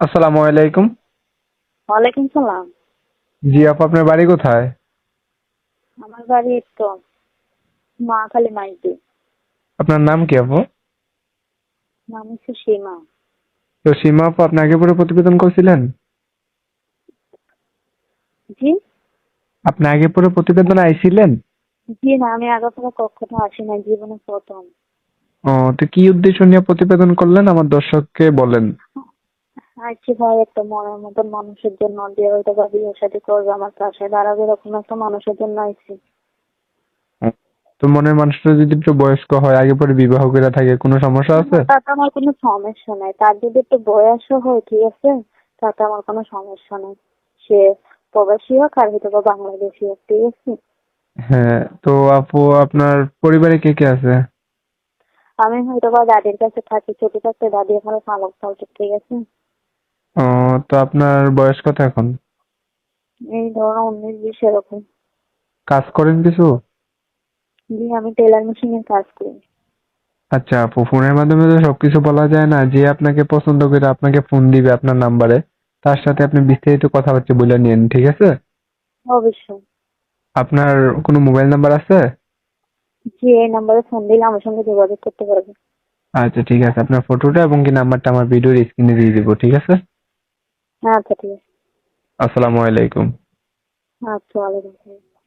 আসসালামু আলাইকুম। ওয়ালাইকুম সালাম। জি আপু আপনার বাড়ি কোথায়? আমার বাড়ি তো মা খালি মাইতি। আপনার নাম কি আপু? নাম হচ্ছে সীমা। তো সীমা আপু আপনি আগে পরে প্রতিবেদন করছিলেন? জি? আপনি আগে পরে প্রতিবেদন আইছিলেন? জি না আমি আগে থেকে কখনো আসি না জীবনে প্রথম। ও তো কি উদ্দেশ্য নিয়ে প্রতিবেদন করলেন? আমার দর্শককে বলেন। আইছি ভাই একটা মনের মতন মানুষের জন্য দিয়ে হয়তো বা বিয়ে সাথে করবে আমার পাশে দাঁড়াবে এরকম একটা মানুষের জন্য আইছি। তো মনের মানুষটা যদি একটু বয়স্ক হয় আগে পরে বিবাহ করে থাকে কোনো সমস্যা আছে? তাতে আমার কোনো সমস্যা নাই। তার যদি একটু বয়সও হয় ঠিক আছে? তাতে আমার কোনো সমস্যা নেই। সে প্রবাসী হোক আর হয়তো বা বাংলাদেশি হোক ঠিক আছে? হ্যাঁ তো আপু আপনার পরিবারে কে কে আছে? আমি হয়তো বা দাদির কাছে থাকি ছোট থাকতে দাদি এখানে পালক পালছে ঠিক আছে? তো আপনার বয়স কত এখন? এই ধরো উনিশ বিশ এরকম। কাজ করেন কিছু? জি আমি টেলার মেশিনের কাজ করি। আচ্ছা আপু ফোনের মাধ্যমে তো সবকিছু বলা যায় না। যে আপনাকে পছন্দ করে আপনাকে ফোন দিবে আপনার নাম্বারে তার সাথে আপনি বিস্তারিত কথা কথাবার্তা বলে নিন ঠিক আছে? অবশ্যই। আপনার কোনো মোবাইল নাম্বার আছে? জি এই নাম্বারে ফোন দিলে আমার সঙ্গে যোগাযোগ করতে পারবে। আচ্ছা ঠিক আছে। আপনার ফটোটা এবং কি নাম্বারটা আমার ভিডিওর স্ক্রিনে দিয়ে দিব ঠিক আছে? আচ্ছা ঠিক আছে। আসসালামু আলাইকুম। আচ্ছা ওয়ালাইকুম আসসালাম।